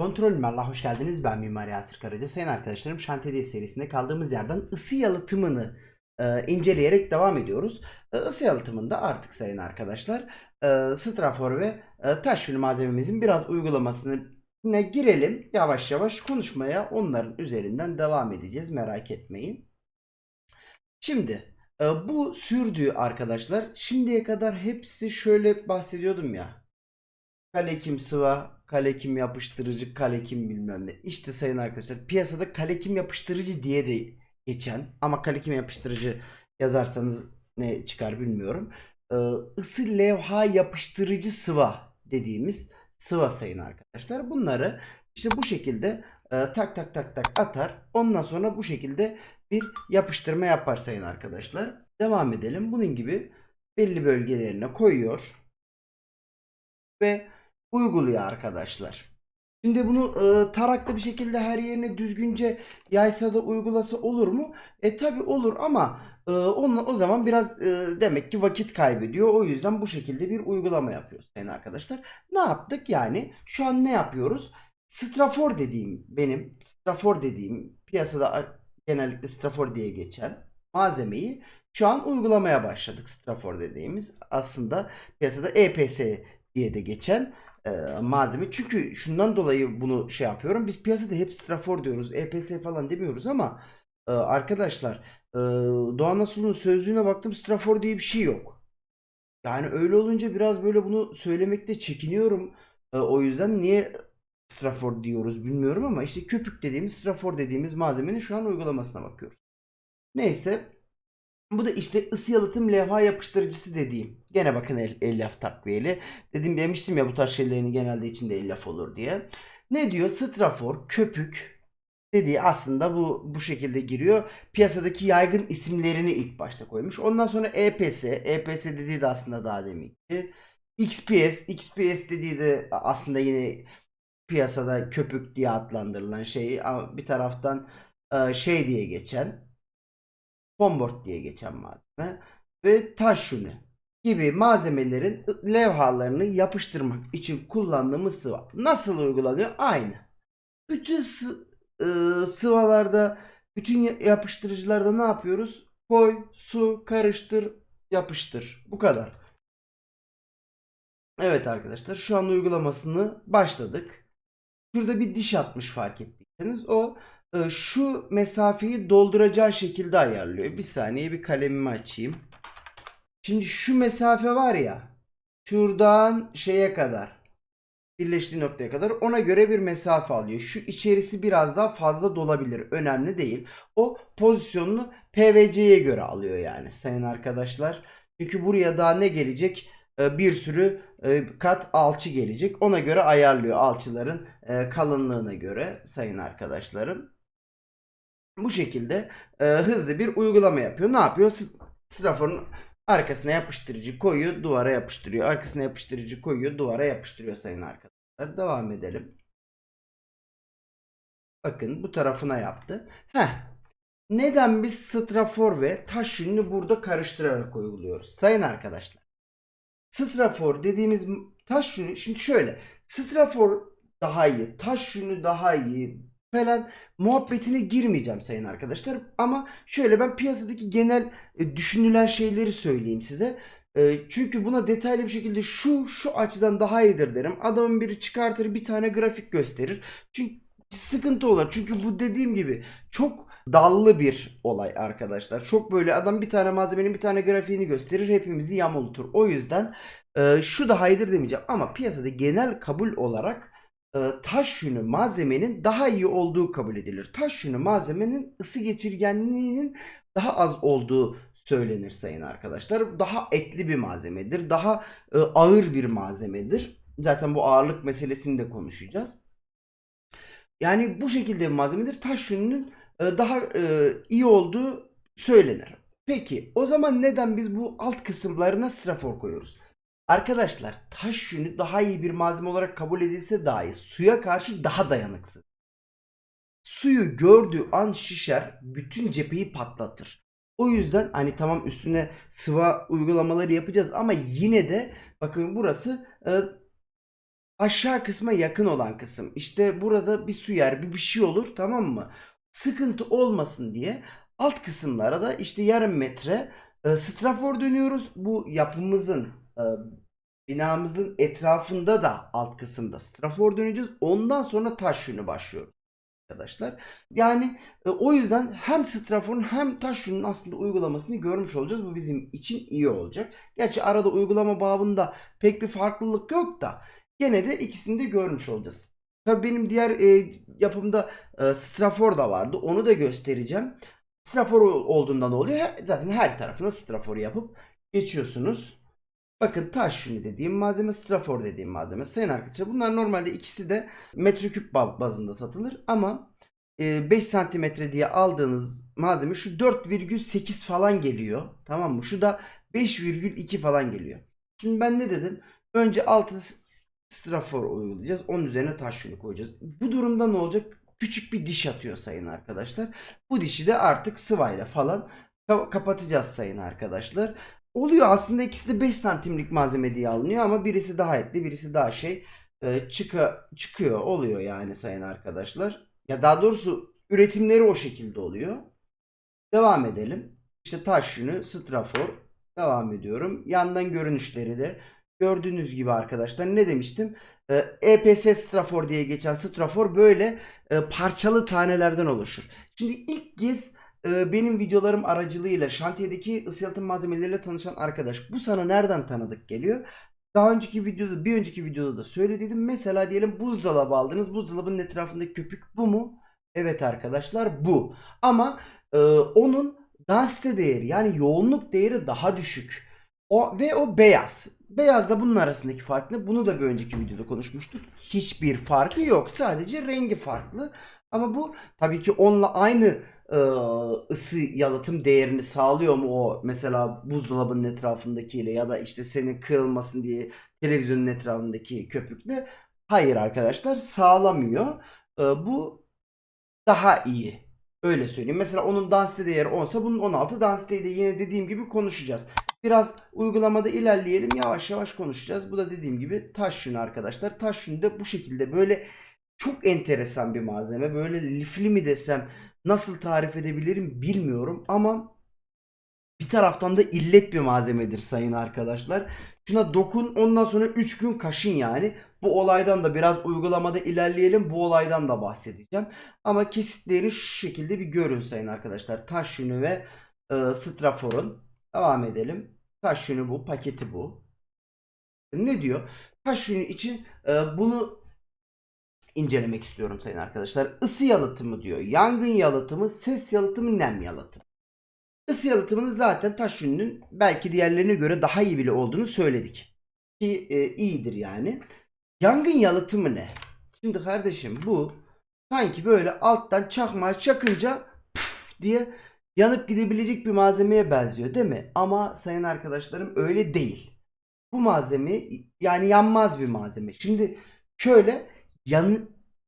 Kontrol Mimar'la hoş geldiniz. Ben Mimar Yasir Karaca. Sayın arkadaşlarım Şantiyeli serisinde kaldığımız yerden ısı yalıtımını e, inceleyerek devam ediyoruz. E, ısı yalıtımında artık sayın arkadaşlar e, strafor ve e, taş yünü malzememizin biraz uygulamasını ne girelim. Yavaş yavaş konuşmaya onların üzerinden devam edeceğiz. Merak etmeyin. Şimdi e, bu sürdüğü arkadaşlar şimdiye kadar hepsi şöyle bahsediyordum ya. Kalekim sıva, kalekim yapıştırıcı, kalekim bilmem ne. İşte sayın arkadaşlar piyasada kalekim yapıştırıcı diye de geçen ama kalekim yapıştırıcı yazarsanız ne çıkar bilmiyorum. Ee, ısı levha yapıştırıcı sıva dediğimiz sıva sayın arkadaşlar. Bunları işte bu şekilde e, tak tak tak tak atar. Ondan sonra bu şekilde bir yapıştırma yapar sayın arkadaşlar. Devam edelim. Bunun gibi belli bölgelerine koyuyor ve uyguluyor arkadaşlar. Şimdi bunu e, taraklı bir şekilde her yerine düzgünce yaysa da uygulasa olur mu? E tabi olur ama e, onunla, o zaman biraz e, demek ki vakit kaybediyor. O yüzden bu şekilde bir uygulama yapıyoruz sayın arkadaşlar. Ne yaptık yani? Şu an ne yapıyoruz? Strafor dediğim benim strafor dediğim piyasada genellikle strafor diye geçen malzemeyi şu an uygulamaya başladık. Strafor dediğimiz aslında piyasada EPS diye de geçen e, malzeme. Çünkü şundan dolayı bunu şey yapıyorum. Biz piyasada hep strafor diyoruz. EPS falan demiyoruz ama e, arkadaşlar e, Doğan Asul'un sözlüğüne baktım strafor diye bir şey yok. Yani öyle olunca biraz böyle bunu söylemekte çekiniyorum. E, o yüzden niye strafor diyoruz bilmiyorum ama işte köpük dediğimiz strafor dediğimiz malzemenin şu an uygulamasına bakıyoruz. Neyse bu da işte ısı yalıtım levha yapıştırıcısı dediğim. Gene bakın el, elyaf takviyeli. Dedim demiştim ya bu tarz şeylerin genelde içinde elyaf olur diye. Ne diyor? Strafor, köpük dediği aslında bu bu şekilde giriyor. Piyasadaki yaygın isimlerini ilk başta koymuş. Ondan sonra EPS, EPS dediği de aslında daha deminki. XPS, XPS dediği de aslında yine piyasada köpük diye adlandırılan şey. Bir taraftan e, şey diye geçen Foamboard diye geçen malzeme ve taş yünü gibi malzemelerin levhalarını yapıştırmak için kullandığımız sıva. Nasıl uygulanıyor? Aynı. Bütün sı- ıı, sıvalarda, bütün ya- yapıştırıcılarda ne yapıyoruz? Koy, su, karıştır, yapıştır. Bu kadar. Evet arkadaşlar şu an uygulamasını başladık. Şurada bir diş atmış fark ettiyseniz o şu mesafeyi dolduracağı şekilde ayarlıyor. Bir saniye bir kalemimi açayım. Şimdi şu mesafe var ya şuradan şeye kadar birleştiği noktaya kadar ona göre bir mesafe alıyor. Şu içerisi biraz daha fazla dolabilir. Önemli değil. O pozisyonunu PVC'ye göre alıyor yani sayın arkadaşlar. Çünkü buraya daha ne gelecek? Ee, Bir sürü e, kat alçı gelecek. Ona göre ayarlıyor alçıların e, kalınlığına göre sayın arkadaşlarım. Bu şekilde e, hızlı bir uygulama yapıyor. Ne yapıyor? Straforun arkasına yapıştırıcı koyuyor, duvara yapıştırıyor. Arkasına yapıştırıcı koyuyor, duvara yapıştırıyor sayın arkadaşlar. Devam edelim. Bakın bu tarafına yaptı. Heh. Neden biz strafor ve taş yününü burada karıştırarak uyguluyoruz? Sayın arkadaşlar. Strafor dediğimiz taş yünü şimdi şöyle. Strafor daha iyi, taş yünü daha iyi falan muhabbetine girmeyeceğim sayın arkadaşlar. Ama şöyle ben piyasadaki genel e, düşünülen şeyleri söyleyeyim size. E, çünkü buna detaylı bir şekilde şu şu açıdan daha iyidir derim. Adamın biri çıkartır bir tane grafik gösterir. Çünkü sıkıntı olur. Çünkü bu dediğim gibi çok dallı bir olay arkadaşlar. Çok böyle adam bir tane malzemenin bir tane grafiğini gösterir hepimizi yamultur. O yüzden e, şu daha iyidir demeyeceğim ama piyasada genel kabul olarak taş yünü malzemenin daha iyi olduğu kabul edilir. Taş yünü malzemenin ısı geçirgenliğinin daha az olduğu söylenir sayın arkadaşlar. Daha etli bir malzemedir. Daha e, ağır bir malzemedir. Zaten bu ağırlık meselesini de konuşacağız. Yani bu şekilde bir malzemedir. Taş yününün e, daha e, iyi olduğu söylenir. Peki o zaman neden biz bu alt kısımlarına strafor koyuyoruz? Arkadaşlar taş yünü daha iyi bir malzeme olarak kabul edilse dahi suya karşı daha dayanıksız. Suyu gördüğü an şişer, bütün cepheyi patlatır. O yüzden hani tamam üstüne sıva uygulamaları yapacağız ama yine de bakın burası e, aşağı kısma yakın olan kısım. İşte burada bir su yer, bir bir şey olur tamam mı? Sıkıntı olmasın diye alt kısımlara da işte yarım metre e, strafor dönüyoruz. Bu yapımızın binamızın etrafında da alt kısımda strafor döneceğiz. Ondan sonra taş yünü başlıyoruz arkadaşlar. Yani e, o yüzden hem straforun hem taş yünün aslında uygulamasını görmüş olacağız. Bu bizim için iyi olacak. Gerçi arada uygulama babında pek bir farklılık yok da gene de ikisini de görmüş olacağız. Tabii benim diğer e, yapımda e, strafor da vardı. Onu da göstereceğim. Strafor olduğunda ne oluyor? Zaten her tarafına straforu yapıp geçiyorsunuz. Bakın taş yünü dediğim malzeme, strafor dediğim malzeme. Sayın arkadaşlar bunlar normalde ikisi de metreküp ba- bazında satılır ama e, 5 santimetre diye aldığınız malzeme şu 4,8 falan geliyor. Tamam mı? Şu da 5,2 falan geliyor. Şimdi ben ne dedim? Önce altı strafor uygulayacağız. Onun üzerine taş yünü koyacağız. Bu durumda ne olacak? Küçük bir diş atıyor sayın arkadaşlar. Bu dişi de artık sıvayla falan ka- kapatacağız sayın arkadaşlar. Oluyor aslında ikisi de 5 santimlik malzeme diye alınıyor ama birisi daha etli birisi daha şey e, çıka, çıkıyor oluyor yani sayın arkadaşlar. Ya daha doğrusu üretimleri o şekilde oluyor. Devam edelim. İşte taş yünü, strafor. Devam ediyorum. Yandan görünüşleri de gördüğünüz gibi arkadaşlar ne demiştim? Ee, EPS strafor diye geçen strafor böyle e, parçalı tanelerden oluşur. Şimdi ilk kez e, benim videolarım aracılığıyla şantiyedeki ısı yalıtım malzemeleriyle tanışan arkadaş bu sana nereden tanıdık geliyor? Daha önceki videoda bir önceki videoda da söylediydim. Mesela diyelim buzdolabı aldınız. Buzdolabının etrafındaki köpük bu mu? Evet arkadaşlar bu. Ama e, onun densite değeri yani yoğunluk değeri daha düşük. O ve o beyaz. Beyazla bunun arasındaki fark ne? Bunu da bir önceki videoda konuşmuştuk. Hiçbir farkı yok. Sadece rengi farklı. Ama bu tabii ki onunla aynı ısı yalıtım değerini sağlıyor mu o mesela buzdolabının etrafındakiyle ya da işte senin kırılmasın diye televizyonun etrafındaki köpükle? Hayır arkadaşlar sağlamıyor. E, bu daha iyi. Öyle söyleyeyim. Mesela onun densite değeri 10 ise bunun 16 densiteyi de yine dediğim gibi konuşacağız. Biraz uygulamada ilerleyelim. Yavaş yavaş konuşacağız. Bu da dediğim gibi taş yünü arkadaşlar. Taş yünü de bu şekilde böyle çok enteresan bir malzeme. Böyle lifli mi desem nasıl tarif edebilirim bilmiyorum ama bir taraftan da illet bir malzemedir sayın arkadaşlar. Şuna dokun ondan sonra 3 gün kaşın yani. Bu olaydan da biraz uygulamada ilerleyelim. Bu olaydan da bahsedeceğim. Ama kesitlerini şu şekilde bir görün sayın arkadaşlar. Taş yünü ve e, straforun. Devam edelim. Taş yünü bu. Paketi bu. Ne diyor? Taş yünü için e, bunu incelemek istiyorum sayın arkadaşlar. Isı yalıtımı diyor. Yangın yalıtımı, ses yalıtımı, nem yalıtımı. Isı yalıtımını zaten taş yününün belki diğerlerine göre daha iyi bile olduğunu söyledik. Ki e, iyidir yani. Yangın yalıtımı ne? Şimdi kardeşim bu sanki böyle alttan çakmağı çakınca püf diye yanıp gidebilecek bir malzemeye benziyor değil mi? Ama sayın arkadaşlarım öyle değil. Bu malzeme yani yanmaz bir malzeme. Şimdi şöyle yanı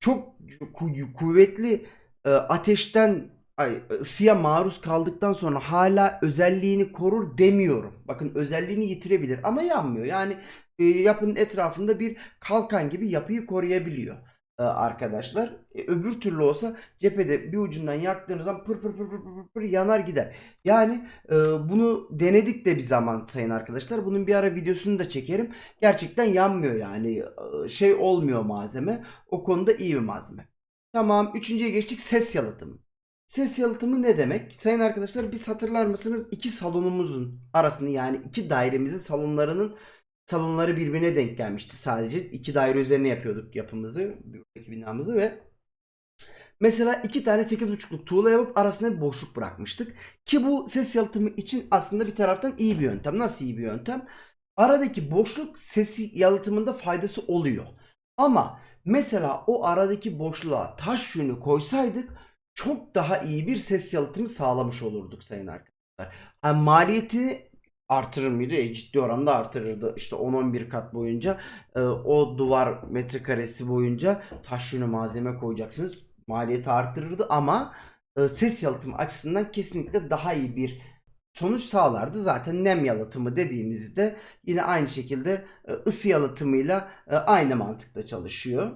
çok ku- kuvvetli e, ateşten ay, ısıya maruz kaldıktan sonra hala özelliğini korur demiyorum. Bakın özelliğini yitirebilir ama yanmıyor. Yani e, yapının etrafında bir kalkan gibi yapıyı koruyabiliyor arkadaşlar. E, öbür türlü olsa cephede bir ucundan yaktığınız zaman pır pır pır pır pır pır yanar gider. Yani e, bunu denedik de bir zaman sayın arkadaşlar. Bunun bir ara videosunu da çekerim. Gerçekten yanmıyor yani. E, şey olmuyor malzeme. O konuda iyi bir malzeme. Tamam. Üçüncüye geçtik. Ses yalıtımı. Ses yalıtımı ne demek? Sayın arkadaşlar biz hatırlar mısınız? İki salonumuzun arasını yani iki dairemizin salonlarının salonları birbirine denk gelmişti sadece. iki daire üzerine yapıyorduk yapımızı, buradaki binamızı ve mesela iki tane 8.5'luk tuğla yapıp arasına bir boşluk bırakmıştık. Ki bu ses yalıtımı için aslında bir taraftan iyi bir yöntem. Nasıl iyi bir yöntem? Aradaki boşluk ses yalıtımında faydası oluyor. Ama mesela o aradaki boşluğa taş yünü koysaydık çok daha iyi bir ses yalıtımı sağlamış olurduk sayın arkadaşlar. Yani maliyeti artırır mıydı? E, ciddi oranda artırırdı. İşte 10-11 kat boyunca e, o duvar metrekaresi boyunca taş yünü malzeme koyacaksınız. Maliyeti artırırdı ama e, ses yalıtımı açısından kesinlikle daha iyi bir sonuç sağlardı. Zaten nem yalıtımı dediğimizde yine aynı şekilde e, ısı yalıtımıyla e, aynı mantıkla çalışıyor.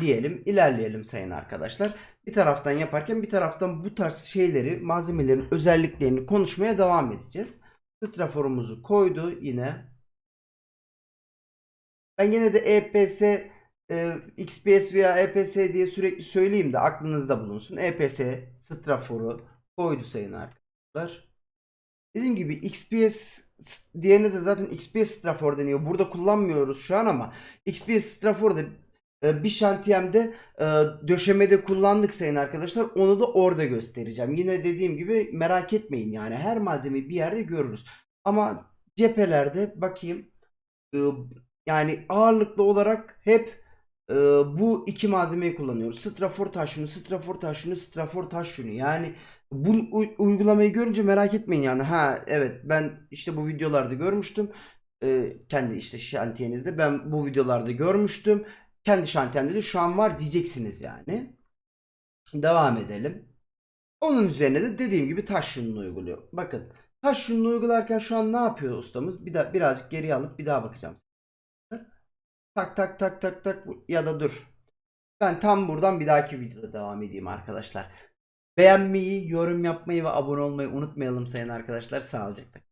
Diyelim ilerleyelim sayın arkadaşlar. Bir taraftan yaparken bir taraftan bu tarz şeyleri malzemelerin özelliklerini konuşmaya devam edeceğiz. Straforumuzu koydu yine. Ben gene de EPS, e, XPS veya EPS diye sürekli söyleyeyim de aklınızda bulunsun. EPS straforu koydu sayın arkadaşlar. Dediğim gibi XPS diğerine de zaten XPS strafor deniyor. Burada kullanmıyoruz şu an ama XPS strafor da e, bir şantiyemde e, döşemede kullandık sayın arkadaşlar. Onu da orada göstereceğim. Yine dediğim gibi merak etmeyin yani her malzemeyi bir yerde görürüz. Ama cephelerde bakayım e, yani ağırlıklı olarak hep e, bu iki malzemeyi kullanıyoruz. Strafor taşını, strafor taşını, strafor taşını. Yani bu uygulamayı görünce merak etmeyin yani. Ha evet ben işte bu videolarda görmüştüm. Kendi işte şantiyenizde ben bu videolarda görmüştüm. Kendi şantiyemde de şu an var diyeceksiniz yani. Devam edelim. Onun üzerine de dediğim gibi taş yününü uyguluyor. Bakın taş yününü uygularken şu an ne yapıyor ustamız? Bir daha birazcık geriye alıp bir daha bakacağım. Tak tak tak tak tak ya da dur. Ben tam buradan bir dahaki videoda devam edeyim arkadaşlar. Beğenmeyi, yorum yapmayı ve abone olmayı unutmayalım sayın arkadaşlar. Sağlıcakla.